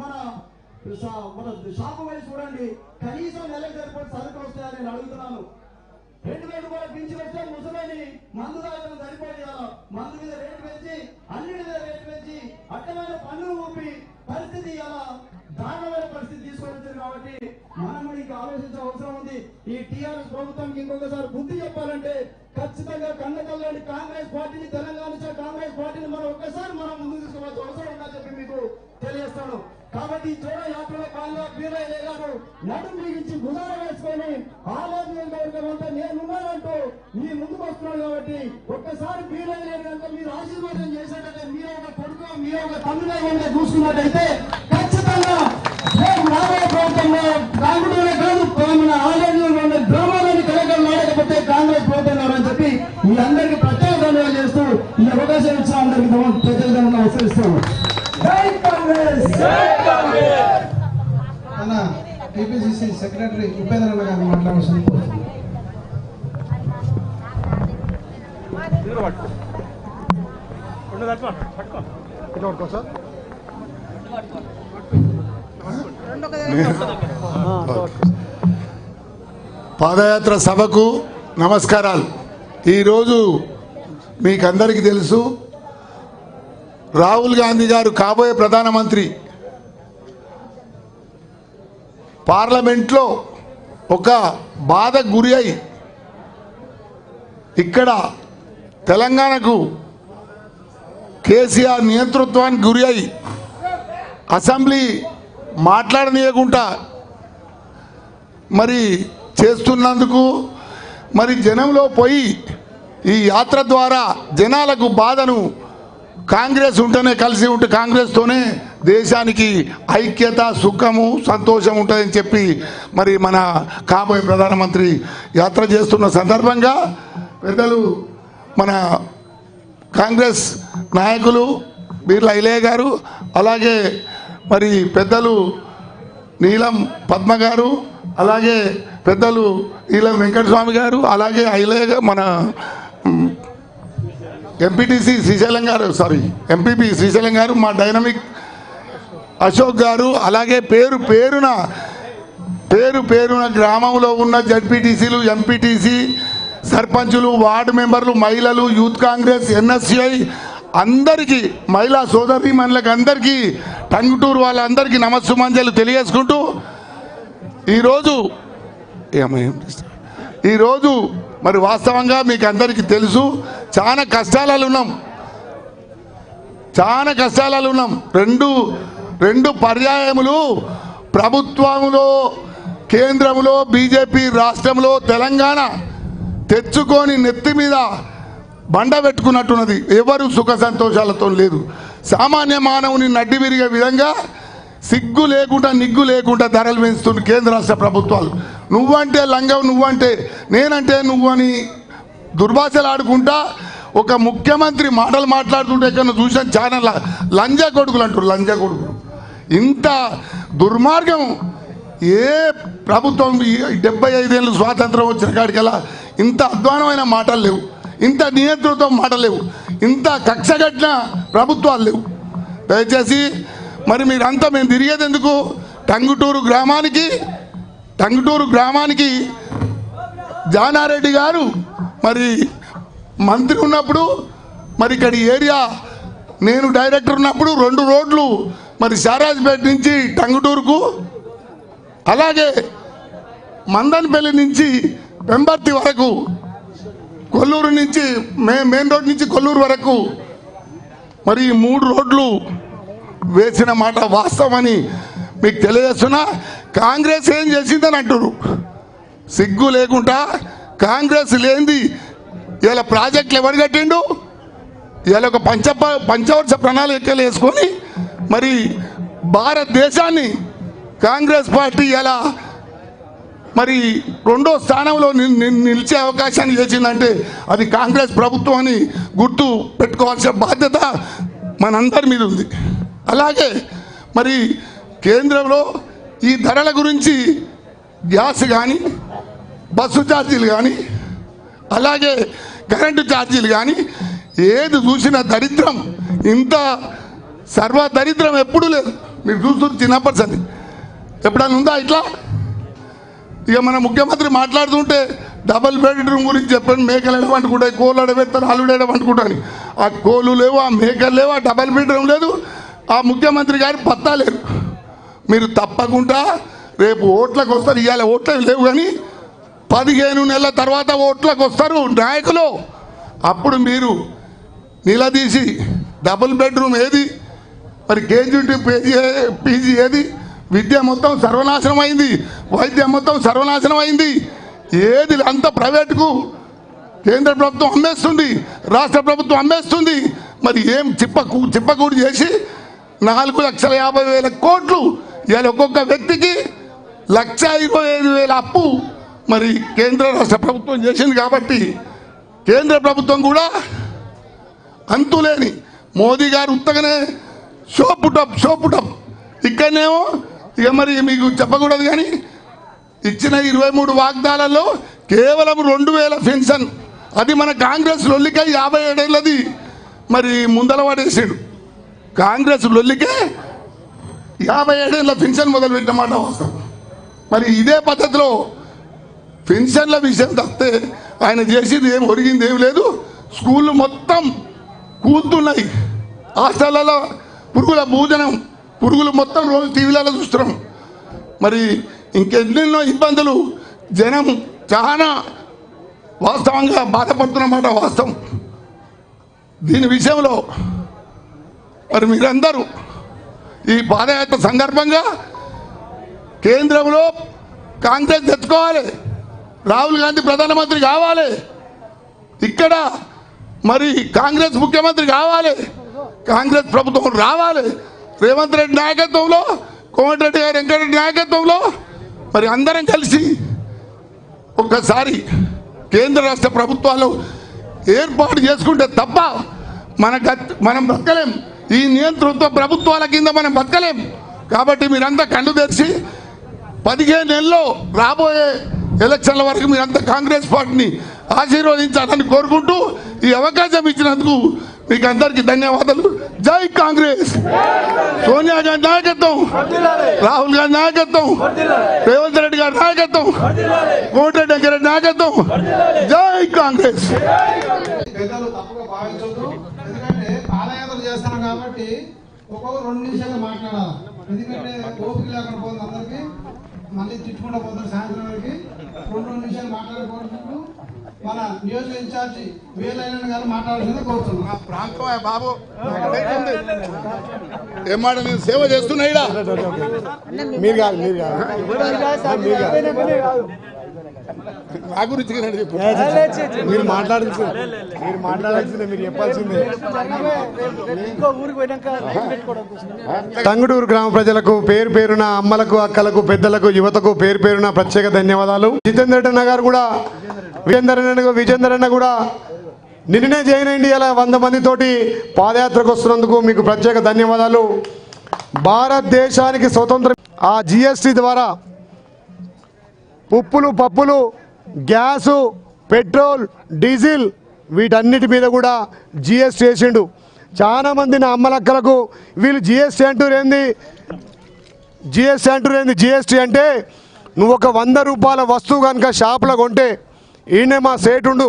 మన మన షాపు పోయి చూడండి. కనీసం నెలకు సరిపడి సరుకులు వస్తాయని నేను అడుగుతున్నాను. రెండు వేలు కూడా పెంచి పెడితే ముసలని మందు తాగడం సరిపోయి కదా. మందు మీద రేటు పెంచి అన్నిటి మీద రేటు పెంచి అడ్డమైన పన్నులు ఊపి పరిస్థితి ఇలా దారుణమైన పరిస్థితి తీసుకొని కాబట్టి మనం ఇంకా ఆలోచించే అవసరం ఉంది. ఈ టీఆర్ఎస్ ప్రభుత్వానికి ఇంకొకసారి బుద్ధి చెప్పాలంటే ఖచ్చితంగా కన్నకల్లోని కాంగ్రెస్ పార్టీని తెలంగాణ కాంగ్రెస్ పార్టీని మనం ఒక్కసారి మనం ముందుకు తీసుకోవాల్సిన అవసరం ఉందని చెప్పి మీకు తెలియజేస్తాను ప్రతి ఈ జోడ యాత్రలో పాల్గొ వీరయ్య గారు నడుం బిగించి గుజార వేసుకొని ఆలోచన నియోజకవర్గం నేనున్నానంటూ మీ ముందుకు వస్తున్నాడు కాబట్టి ఒక్కసారి వీరయ్య గారు కనుక మీరు ఆశీర్వాదం చేసినట్టయితే మీ ఒక కొడుకు మీ ఒక తమిళ చూసుకున్నట్టయితే ఖచ్చితంగా రాబోయే ప్రభుత్వంలో కాంగ్రెస్ కాదు మన ఆలయంలో ఉన్న గ్రామాలను కలగలు నాడకపోతే కాంగ్రెస్ ప్రభుత్వం అని చెప్పి మీ అందరికీ ప్రత్యేక ధన్యవాదాలు చేస్తూ ఈ అవకాశం ఇచ్చిన అందరికీ ప్రత్యేక ధన్యవాదాలు. అవసరిస్తాను జై కాంగ్రెస్! టీపీసీసీ సెక్రటరీ ఉపేంద్ర అన్న గారు మాట్లాడాల్సిన పాదయాత్ర సభకు నమస్కారాలు. ఈరోజు మీకందరికీ తెలుసు రాహుల్ గాంధీ గారు కాబోయే ప్రధానమంత్రి పార్లమెంట్లో ఒక బాధ గురి అయి ఇక్కడ తెలంగాణకు కేసీఆర్ నియంతృత్వానికి గురి అయి అసెంబ్లీ మాట్లాడనీయకుండా మరి చేస్తున్నందుకు మరి జనంలో పోయి ఈ యాత్ర ద్వారా జనాలకు బాధను కాంగ్రెస్ ఉంటేనే కలిసి ఉంటే కాంగ్రెస్తోనే దేశానికి ఐక్యత సుఖము సంతోషం ఉంటుందని చెప్పి మరి మన కాబోయే ప్రధానమంత్రి యాత్ర చేస్తున్న సందర్భంగా పెద్దలు మన కాంగ్రెస్ నాయకులు బీర్లా ఇలయ్య గారు అలాగే మరి పెద్దలు నీలం పద్మ గారు అలాగే పెద్దలు నీలం వెంకటస్వామి గారు అలాగే ఇలయ్య మన ఎంపీటీసీ శ్రీశైలం గారు సారీ ఎంపీపీ శ్రీశైలం గారు మా డైనమిక్ అశోక్ గారు అలాగే పేరు పేరున పేరు పేరున గ్రామంలో ఉన్న జడ్పీటీసీలు ఎంపీటీసీ సర్పంచులు వార్డు మెంబర్లు మహిళలు యూత్ కాంగ్రెస్ ఎన్ఎస్సిఐ అందరికీ మహిళా సోదరి మనులకు అందరికీ టంగుటూరు వాళ్ళందరికీ నమస్సుమంజలు తెలియజేసుకుంటూ ఈరోజు ఈరోజు మరి వాస్తవంగా మీకు అందరికీ తెలుసు చాలా కష్టాలలో ఉన్నాం. చాలా కష్టాలలో ఉన్నాం. రెండు రెండు పర్యాయములు ప్రభుత్వంలో కేంద్రంలో బీజేపీ రాష్ట్రంలో తెలంగాణ తెచ్చుకొని నెత్తి మీద బండ పెట్టుకున్నట్టున్నది. ఎవరు సుఖ సంతోషాలతో లేదు. సామాన్య మానవుని నడ్డి విరిగే విధంగా సిగ్గు లేకుండా నిగ్గు లేకుండా ధరలు పెంచుతుంది కేంద్ర రాష్ట్ర ప్రభుత్వాలు. నువ్వంటే లంగం నువ్వంటే నేనంటే నువ్వు అని దుర్భాషలు ఆడుకుంటా ఒక ముఖ్యమంత్రి మాటలు మాట్లాడుతుంటే ఎక్కడ చూసాను ఛానల్ లంజ కొడుకులు అంటారు లంజ కొడుకులు. ఇంత దుర్మార్గం. ఏ ప్రభుత్వం డెబ్బై ఐదేళ్ళు స్వాతంత్రం వచ్చిన కాడికల్లా ఇంత అధ్వానమైన మాటలు లేవు. ఇంత నియంతృత్వం మాటలు లేవు. ఇంత కక్షగట్టిన ప్రభుత్వాలు లేవు. దయచేసి మరి మీరంతా మేము తిరిగేది ఎందుకు టంగుటూరు గ్రామానికి టంగుటూరు గ్రామానికి జానారెడ్డి గారు మరి మంత్రి ఉన్నప్పుడు మరి ఇక్కడ ఏరియా నేను డైరెక్టర్ ఉన్నప్పుడు రెండు రోడ్లు మరి సారాజ్పేట నుంచి టంగుటూరుకు అలాగే మందనపల్లి నుంచి పెంబర్తి వరకు కొల్లూరు నుంచి మే మెయిన్ రోడ్ నుంచి కొల్లూరు వరకు మరి ఈ మూడు రోడ్లు వేసిన మాట వాస్తవమని మీకు తెలియజేస్తున్నా. కాంగ్రెస్ ఏం చేసిందని అంటారు సిగ్గు లేకుండా కాంగ్రెస్ లేనిది ఇలా ప్రాజెక్టులు ఎవరు కట్టిండు? ఇలా ఒక పంచ పంచవర్ష ప్రణాళికలు వేసుకొని మరి భారతదేశాన్ని కాంగ్రెస్ పార్టీ ఎలా మరి రెండో స్థానంలో నిలిచే అవకాశాన్ని చేసిందంటే అది కాంగ్రెస్ ప్రభుత్వం అని గుర్తు పెట్టుకోవాల్సిన బాధ్యత మనందరి మీద ఉంది. అలాగే మరి కేంద్రంలో ఈ ధరల గురించి గ్యాస్ కానీ బస్సు ఛార్జీలు కానీ అలాగే కరెంటు ఛార్జీలు కానీ ఏది చూసిన దరిద్రం. ఇంత సర్వ దరిద్రం ఎప్పుడూ లేదు. మీరు చూస్తున్నారు చిన్నప్పటి సంది ఎప్పుడైనా ఉందా ఇట్లా? ఇక మన ముఖ్యమంత్రి మాట్లాడుతుంటే డబల్ బెడ్రూమ్ గురించి చెప్పండి మేకలు ఎడవంటుకుంటాయి కోళ్ళు ఎడబెడతారు అల్లుడు ఎడవంటుకుంటాను ఆ కోళ్ళు లేవు ఆ మేకలు లేవు ఆ డబల్ బెడ్రూమ్ లేదు. ఆ ముఖ్యమంత్రి గారి పత్తా లేరు మీరు తప్పకుండా రేపు ఓట్లకు వస్తారు ఇవాళ ఓట్ల లేవు కానీ పదిహేను నెలల తర్వాత ఓట్లకు వస్తారు నాయకులు. అప్పుడు మీరు నిలదీసి డబుల్ బెడ్రూమ్ ఏది? మరి కేజీ పేజీ పీజీ ఏది? విద్య మొత్తం సర్వనాశనం అయింది. వైద్యం మొత్తం సర్వనాశనం అయింది. ఏది అంత ప్రైవేటుకు కేంద్ర ప్రభుత్వం అమ్మేస్తుంది? రాష్ట్ర ప్రభుత్వం అమ్మేస్తుంది? మరి ఏం చిప్పకు చిప్పకూడి చేసి నాలుగు లక్షల యాభై వేల కోట్లు ఇవాళ ఒక్కొక్క వ్యక్తికి లక్ష ఇరవై ఐదు వేల అప్పు మరి కేంద్ర రాష్ట్ర ప్రభుత్వం చేసింది కాబట్టి కేంద్ర ప్రభుత్వం కూడా అంతులేని. మోదీ గారు ఉత్తగానే షోపుటప్ షోపుటప్ ఇక్కడనేమో ఇక మరి మీకు చెప్పకూడదు కానీ ఇచ్చిన ఇరవై మూడు వాగ్దానాల్లో కేవలం రెండు వేల పెన్షన్. అది మన కాంగ్రెస్ లొల్లికే యాభై ఏడేళ్ళది. మరి ముందల పడేసాడు. కాంగ్రెస్ లొల్లికే యాభై ఏడేళ్ళ పెన్షన్ మొదలు పెట్టినమాట మరి ఇదే పద్ధతిలో పెన్షన్ల విషయం తప్పితే ఆయన చేసింది ఏం ఒరిగింది ఏం లేదు. స్కూళ్ళు మొత్తం కూతున్నాయి హాస్టళ్ళలో పురుగుల భోజనం పురుగులు మొత్తం రోజు టీవీలలో చూస్తున్నాం. మరి ఇంకెన్నెన్నో ఇబ్బందులు జనం చాలా వాస్తవంగా బాధపడుతున్నమాట వాస్తవం. దీని విషయంలో మరి మీరందరూ ఈ పాదయాత్ర సందర్భంగా కేంద్రంలో కాంగ్రెస్ తెచ్చుకోవాలి. రాహుల్ గాంధీ ప్రధానమంత్రి కావాలి. ఇక్కడ మరి కాంగ్రెస్ ముఖ్యమంత్రి కావాలి. కాంగ్రెస్ ప్రభుత్వం రావాలి. రేవంత్ రెడ్డి నాయకత్వంలో కోమటిరెడ్డి గారి వెంకటరెడ్డి నాయకత్వంలో మరి అందరం కలిసి ఒక్కసారి కేంద్ర రాష్ట్ర ప్రభుత్వాలు ఏర్పాటు చేసుకుంటే తప్ప మన మనం బతకలేం. ఈ నియంతృత్వ ప్రభుత్వాల కింద మనం బతకలేం. కాబట్టి మీరంతా కళ్ళు తెరిచి పదిహేను నెలల్లో రాబోయే ఎలక్షన్ల వరకు మీరంతా కాంగ్రెస్ పార్టీని ఆశీర్వదించాలని కోరుకుంటూ ఈ అవకాశం ఇచ్చినందుకు మీకు అందరికి ధన్యవాదాలు. జై కాంగ్రెస్. సోనియా గాంధీ నాయకత్వం. రాహుల్ గాంధీ నాయకత్వం. రేవంత్ రెడ్డి గారి నాయకత్వం. కోమటిరెడ్డి వెంకరెడ్డి నాయకత్వం. జై కాంగ్రెస్. చేస్తాను కాబట్టి ఒక్కొక్క రెండు నిమిషాలు మాట్లాడాలి? ఎందుకంటే ఓపిక లేకుండా పోతుంది అందరికి. మళ్ళీ తిట్టుకుంటూ పోతారు సాయంత్రం వరకు. రెండు రెండు నిమిషాలు మాట్లాడుకోవడం మన నియోజక ఇన్ఛార్జి వేలైన గారు మాట్లాడాల్సిందే కోరుతున్నాం. ప్రాంతం బాబు. ఏం మాట నేను సేవ చేస్తున్నా ఈడ. మీరు కాదు. మీరు కాదు. మీరు కాదు. నా గురించి మీరు మాట్లాడాల్సింది. మీరు మాట్లాడాల్సిందే మీరు చెప్పాల్సిందే. తంగుడూరు గ్రామ ప్రజలకు పేరు పేరున అమ్మలకు అక్కలకు పెద్దలకు యువతకు పేరు పేరున ప్రత్యేక ధన్యవాదాలు. జితేందర్ రెడ్డి అన్న గారు కూడా విజేందర్ అన్న విజేందర్ అన్న కూడా నిన్ననే జాయిన్ అయ్యింది ఇలా వంద మందితోటి పాదయాత్రకు వస్తున్నందుకు మీకు ప్రత్యేక ధన్యవాదాలు. భారతదేశానికి స్వతంత్రం ఆ జిఎస్టి ద్వారా ఉప్పులు పప్పులు గ్యాసు పెట్రోల్ డీజిల్ వీటన్నిటి మీద కూడా జిఎస్టీ వేసిండు చాలామంది నా అమ్మలక్కలకు వీళ్ళు జిఎస్టీ అంటారు ఏంది? జిఎస్టీ అంటారు ఏంది? జిఎస్టీ అంటే నువ్వు ఒక వంద రూపాయల వస్తువు కనుక షాపులో కొంటే ఈయనే మా సేట్ ఉండు.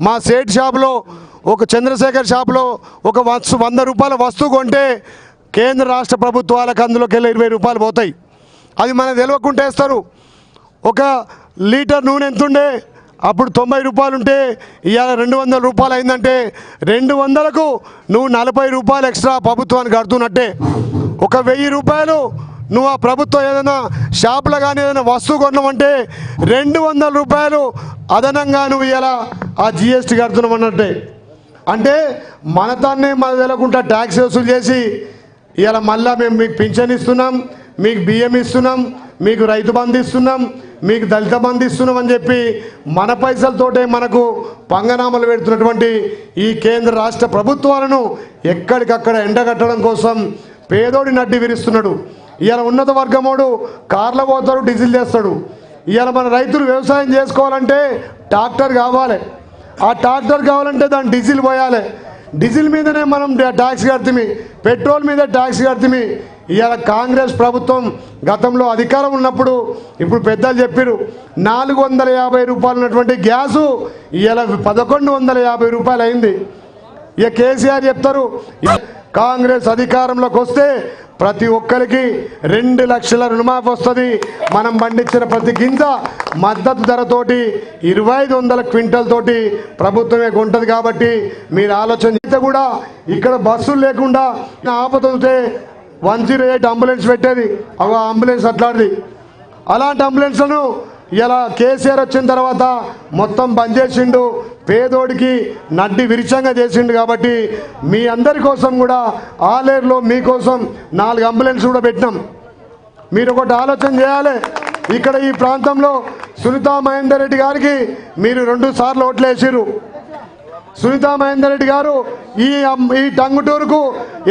మా సేట్ షాపులో ఒక చంద్రశేఖర్ షాపులో ఒక వస్తు వంద రూపాయల వస్తువు కొంటే కేంద్ర రాష్ట్ర ప్రభుత్వాలకు అందులోకి వెళ్ళి ఇరవై రూపాయలు పోతాయి. అది మనకు తెలియకుండా వేస్తారు. ఒక లీటర్ నూనె ఎంతుండే? అప్పుడు తొంభై రూపాయలు ఉంటే ఇవాళ రెండు వందల రూపాయలు అయిందంటే రెండు వందలకు నువ్వు నలభై రూపాయలు ఎక్స్ట్రా ప్రభుత్వానికి కడుతున్నట్టే. ఒక వెయ్యి రూపాయలు నువ్వు ఆ ప్రభుత్వం ఏదైనా షాపులో కానీ ఏదైనా వస్తువు కొన్నామంటే రెండు వందల రూపాయలు అదనంగా నువ్వు ఇలా ఆ జిఎస్టీ కడుతున్నామన్నట్టే అంటే మన దాన్ని మన తెలకుండా ట్యాక్స్ వసూలు చేసి ఇలా మళ్ళీ మేము మీకు పింఛన్ ఇస్తున్నాం మీకు బియ్యం ఇస్తున్నాం మీకు రైతు బంధిస్తున్నాం మీకు దళిత బంధిస్తున్నాం అని చెప్పి మన పైసలతోటే మనకు పంగనామలు పెడుతున్నటువంటి ఈ కేంద్ర రాష్ట్ర ప్రభుత్వాలను ఎక్కడికక్కడ ఎండగట్టడం కోసం పేదోడి నడ్డి విరుస్తున్నాడు. ఇవాళ ఉన్నత వర్గమోడు కార్ల పోతాడు డీజిల్ చేస్తాడు. ఇవాళ మన రైతులు వ్యవసాయం చేసుకోవాలంటే ట్రాక్టర్ కావాలి. ఆ ట్రాక్టర్ కావాలంటే దాని డీజిల్ పోయాలి. డీజిల్ మీదనే మనం ట్యాక్స్ కడితే పెట్రోల్ మీద ట్యాక్స్ కడితే ఇవాళ కాంగ్రెస్ ప్రభుత్వం గతంలో అధికారం ఉన్నప్పుడు ఇప్పుడు పెద్దలు చెప్పారు నాలుగు వందల యాభై రూపాయలు ఉన్నటువంటి గ్యాసు ఇవాళ పదకొండు వందల యాభై రూపాయలు అయింది ఇక కేసీఆర్ చెప్తారు కాంగ్రెస్ అధికారంలోకి వస్తే ప్రతి ఒక్కరికి రెండు లక్షల రుణమాఫీ వస్తుంది. మనం పండించిన ప్రతి గింజ మద్దతు ధరతోటి ఇరవై ఐదు వందల క్వింటల్ తోటి ప్రభుత్వమే ఉంటుంది కాబట్టి మీరు ఆలోచన చేస్తే కూడా ఇక్కడ బస్సులు లేకుండా ఆపదవుతే వన్ జీరో ఎయిట్ అంబులెన్స్ పెట్టేది. ఒక అంబులెన్స్ అట్లాంటిది. అలాంటి అంబులెన్స్లను ఇలా కేసీఆర్ వచ్చిన తర్వాత మొత్తం బంద్ చేసిండు. పేదోడికి నడ్డి విరిచంగా చేసిండు కాబట్టి మీ అందరి కోసం కూడా ఆలేరులో మీకోసం నాలుగు అంబులెన్స్ కూడా పెట్టినాం. మీరు ఒకటి ఆలోచన చేయాలి. ఇక్కడ ఈ ప్రాంతంలో సునీతా మహేందర్ రెడ్డి గారికి మీరు రెండు సార్లు ఓట్లేసిరు సునీతా మహేందర్ రెడ్డి గారు ఈ ఈ టంగుటూరుకు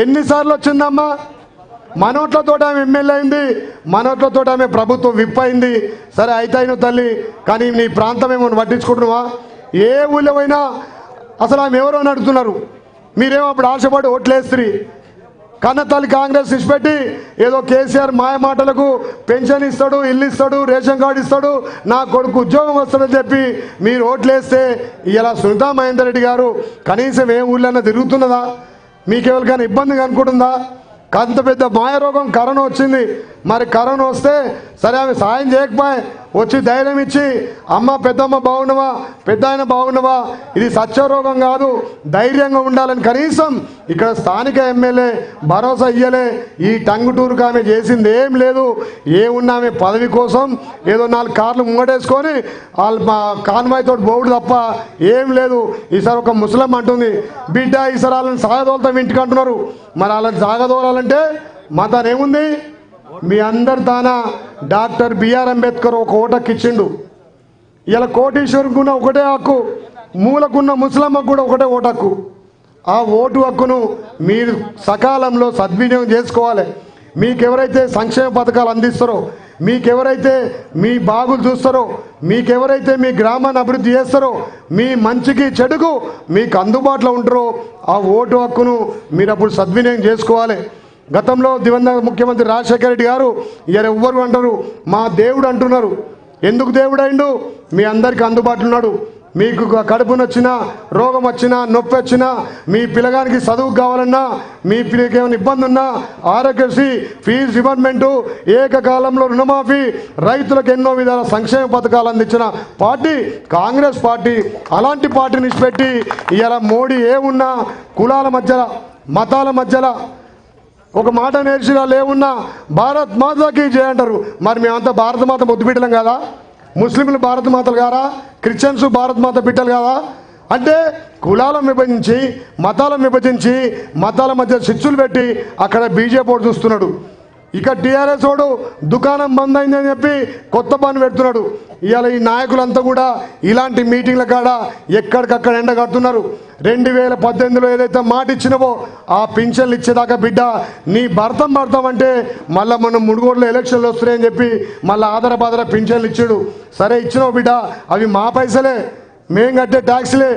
ఎన్నిసార్లు వచ్చిందమ్మా? మనోట్లతో ఆమె ఎమ్మెల్యే అయింది. మనోట్లతో ఆమె ప్రభుత్వం విప్ అయింది. సరే అయితే అయిన తల్లి కానీ నీ ప్రాంతం ఏమో పట్టించుకుంటున్నావా? ఏ ఊళ్ళో పోయినా అసలు ఆమె ఎవరో అని అడుగుతున్నారు? మీరేమో అప్పుడు ఆశపడి ఓట్లేస్త్రీ కన్నతల్లి కాంగ్రెస్ ఇచ్చిపెట్టి ఏదో కేసీఆర్ మాయ మాటలకు పెన్షన్ ఇస్తాడు ఇల్లు ఇస్తాడు రేషన్ కార్డు ఇస్తాడు నా కొడుకు ఉద్యోగం వస్తాడని చెప్పి మీరు ఓట్లేస్తే ఇలా సునీతా మహేందర్ రెడ్డి గారు కనీసం ఏ ఊళ్ళన్నా తిరుగుతున్నదా? మీకెవరికైనా ఇబ్బందిగా అనుకుంటుందా? అంత పెద్ద మాయరోగం కరోనా వచ్చింది. మరి కరోనా వస్తే సరే ఆమె సాయం చేయకపోయి వచ్చి ధైర్యం ఇచ్చి అమ్మ పెద్దమ్మ బాగున్నవా పెద్ద ఆయన బాగున్నవా ఇది సత్యరోగం కాదు ధైర్యంగా ఉండాలని కనీసం ఇక్కడ స్థానిక ఎమ్మెల్యే భరోసా ఇయ్యలే. ఈ టంగుటూరుకు ఆమె చేసింది ఏం లేదు. ఏమున్నా ఆమె పదవి కోసం ఏదో నాలుగు కార్లు ముంగటేసుకొని వాళ్ళు మా కాన్వాయ్ తోటి తప్ప ఏం లేదు. ఈసారి ఒక ముసలం అంటుంది బిడ్డ ఈసారి వాళ్ళని సాగదోలుతాం ఇంటికి అంటున్నారు. మరి వాళ్ళని సాగదోలాలంటే మా ఏముంది? మీ అందరి తాన డాక్టర్ బిఆర్ అంబేద్కర్ ఒక ఓటకు ఇచ్చిండు. ఇలా కోటీశ్వరుకున్న ఒకటే హక్కు మూలకున్న ముసలమ్మకు కూడా ఒకటే ఓటు హక్కు. ఆ ఓటు హక్కును మీరు సకాలంలో సద్వినియోగం చేసుకోవాలి. మీకెవరైతే సంక్షేమ పథకాలు అందిస్తారో మీకెవరైతే మీ బాగులు చూస్తారో మీకెవరైతే మీ గ్రామాన్ని అభివృద్ధి చేస్తారో మీ మంచికి చెడుకు మీకు అందుబాటులో ఉంటారో ఆ ఓటు హక్కును మీరు అప్పుడు సద్వినియోగం చేసుకోవాలి. గతంలో దివంగత ముఖ్యమంత్రి రాజశేఖర రెడ్డి గారు ఇయర్ ఎవ్వరు అంటారు మా దేవుడు అంటున్నారు. ఎందుకు దేవుడు మీ అందరికి అందుబాటులో ఉన్నాడు. మీకు కడుపు నొచ్చినా రోగం వచ్చినా నొప్పి వచ్చినా మీ పిల్లగానికి చదువు కావాలన్నా మీ పిల్లకి ఏమైనా ఇబ్బంది ఉన్నా ఆరోగ్యశ్రీ ఫీజు డిపార్ట్మెంటు ఏకకాలంలో రుణమాఫీ రైతులకు ఎన్నో విధాల సంక్షేమ పథకాలు అందించిన పార్టీ కాంగ్రెస్ పార్టీ అలాంటి పార్టీని ఇచ్చిపెట్టి ఇలా మోడీ ఏమున్నా కులాల మధ్యలో మతాల మధ్యలో ఒక మాట నేర్చినా లేవున్నా భారత్ మాతకి జయ అంటారు. మరి మేమంతా భారత మాత ముద్దు బిడ్డలం కదా? ముస్లింలు భారత మాతలు కారా? క్రిస్టియన్స్ భారత మాత బిడ్డలు కదా? అంటే కులాలను విభజించి మతాలను విభజించి మతాల మధ్య శిక్షులు పెట్టి అక్కడ బీజేపీ చూస్తున్నాడు. ఇక టీఆర్ఎస్ వాడు దుకాణం బంద్ అయిందని చెప్పి కొత్త పని పెడుతున్నాడు. ఇవాళ ఈ నాయకులంతా కూడా ఇలాంటి మీటింగ్ల కాడ ఎక్కడికక్కడ ఎండ కడుతున్నారు. రెండు వేల పద్దెనిమిదిలో ఏదైతే మాట ఇచ్చినవో ఆ పింఛన్లు ఇచ్చేదాకా బిడ్డ నీ భర్తం భర్తం అంటే మళ్ళీ మనం ముడుగోడులో ఎలక్షన్లు వస్తున్నాయని చెప్పి మళ్ళీ ఆధార బాధర పింఛన్లు ఇచ్చాడు. సరే ఇచ్చినావు బిడ్డ అవి మా పైసలే మేం కట్టే ట్యాక్స్లే.